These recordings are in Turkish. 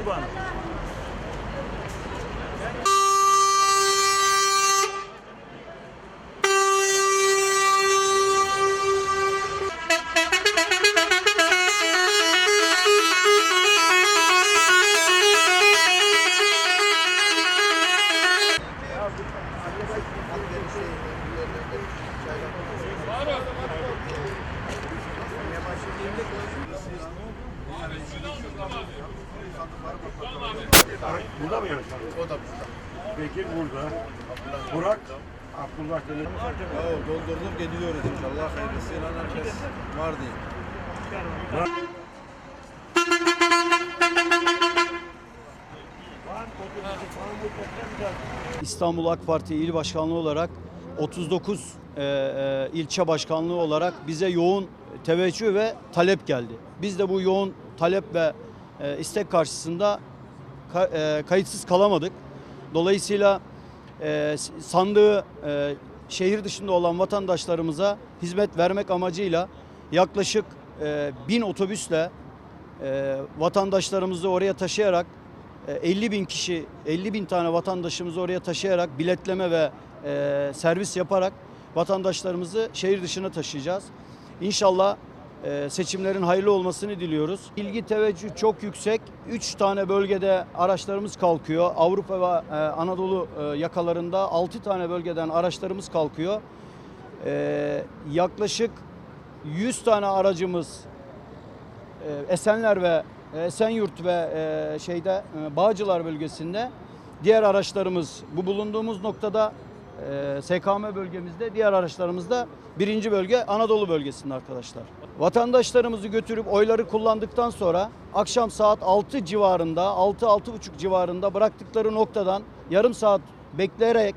Tuba Hanım. Var o zaman. Yavaş yavaş. Burada mı yaşar? O da burada. Bekir burada. Burak. Abdullah Demir. Ya doldurduk gidiyoruz inşallah hayırlısıyla herkes var diye. İstanbul AK Parti İl Başkanlığı olarak 39 e, e, ilçe başkanlığı olarak bize yoğun teveccüh ve talep geldi. Biz de bu yoğun talep ve e, istek karşısında ka- e, kayıtsız kalamadık. Dolayısıyla e, sandığı e, şehir dışında olan vatandaşlarımıza hizmet vermek amacıyla yaklaşık e, bin otobüsle e, vatandaşlarımızı oraya taşıyarak e, 50 bin kişi, 50 bin tane vatandaşımızı oraya taşıyarak biletleme ve e, servis yaparak vatandaşlarımızı şehir dışına taşıyacağız. İnşallah e, seçimlerin hayırlı olmasını diliyoruz. İlgi teveccüh çok yüksek. 3 tane bölgede araçlarımız kalkıyor. Avrupa ve e, Anadolu e, yakalarında 6 tane bölgeden araçlarımız kalkıyor. E, yaklaşık 100 tane aracımız e, Esenler ve Esenyurt ve şeyde Bağcılar bölgesinde diğer araçlarımız bu bulunduğumuz noktada e, SKM bölgemizde diğer araçlarımız da birinci bölge Anadolu bölgesinde arkadaşlar. Vatandaşlarımızı götürüp oyları kullandıktan sonra akşam saat 6 civarında 6-6.30 civarında bıraktıkları noktadan yarım saat bekleyerek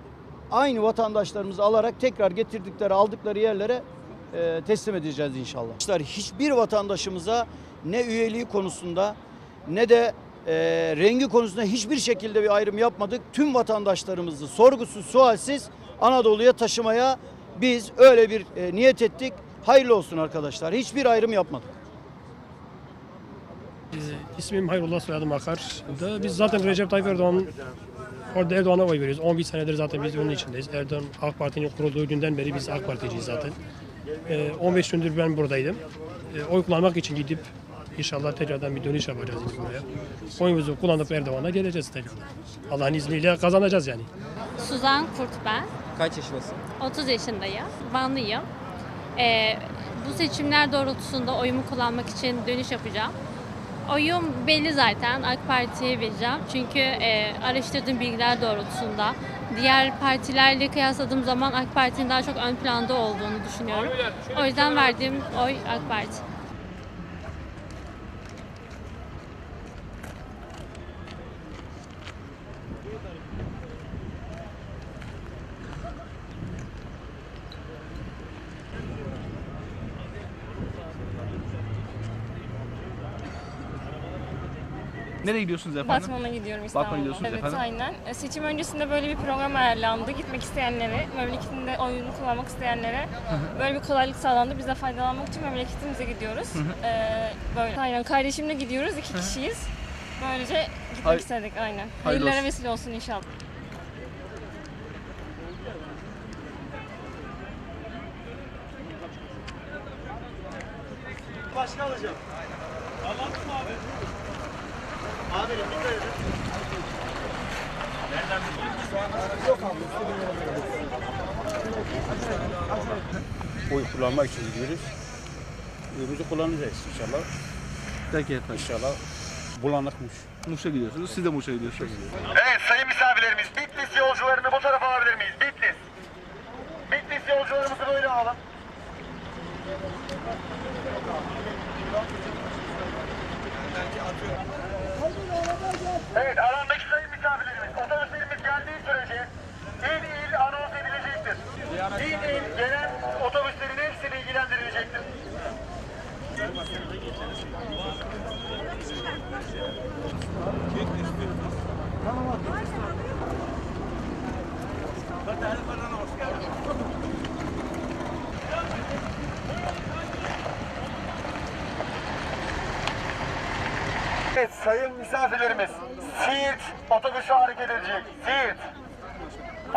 aynı vatandaşlarımızı alarak tekrar getirdikleri aldıkları yerlere e, teslim edeceğiz inşallah. Hiçbir vatandaşımıza ne üyeliği konusunda ne de e, rengi konusunda hiçbir şekilde bir ayrım yapmadık. Tüm vatandaşlarımızı sorgusuz sualsiz Anadolu'ya taşımaya biz öyle bir e, niyet ettik. Hayırlı olsun arkadaşlar. Hiçbir ayrım yapmadık. Ee, İsmim Hayrullah soyadım Akar. Da biz zaten Recep Tayyip Erdoğan orada Erdoğan'a oy veriyoruz. 11 senedir zaten biz onun içindeyiz. Erdoğan AK Parti'nin kurulduğu günden beri biz AK Particiyiz zaten. Ee, 15 gündür ben buradaydım. Ee, oy kullanmak için gidip inşallah tekrardan bir dönüş yapacağız biz buraya. Oyumuzu kullanıp Erdoğan'a geleceğiz tekrar. Allah'ın izniyle kazanacağız yani. Suzan Kurt ben. Kaç yaşındasın? 30 yaşındayım. Vanlıyım. Ee, bu seçimler doğrultusunda oyumu kullanmak için dönüş yapacağım. Oyum belli zaten. AK Parti'ye vereceğim. Çünkü e, araştırdığım bilgiler doğrultusunda diğer partilerle kıyasladığım zaman AK Parti'nin daha çok ön planda olduğunu düşünüyorum. O yüzden verdiğim oy AK Parti. Nereye gidiyorsunuz efendim? Batman'a gidiyorum İstanbul'a. gidiyorsunuz evet, efendim. aynen. E, Seçim öncesinde böyle bir program ayarlandı. Gitmek isteyenlere, memleketinde oyunu kullanmak isteyenlere böyle bir kolaylık sağlandı. Biz de faydalanmak için memleketimize gidiyoruz. E, böyle. Aynen kardeşimle gidiyoruz. iki kişiyiz. Böylece gitmek Hay- istedik aynen. Hayırlı Hayırlara olsun. vesile olsun inşallah. Oy kullanmak için gidiyoruz. Oyumuzu kullanacağız inşallah. Peki efendim. İnşallah bulanıkmış. Muş'a gidiyorsunuz. Siz de Muş'a gidiyorsunuz. Evet sayın misafirlerimiz Bitlis yolcularını bu tarafa alabilir miyiz? Bitlis. Bitlis yolcularımızı böyle alalım. Evet alandaki sayın misafirlerimiz otobüslerimiz geldiği sürece il il anons edilecektir. İl il gelen otobüslerin hepsini ilgilendirilecektir. Evet sayın misafirlerimiz Siirt otobüsü hareket edecek. Siirt.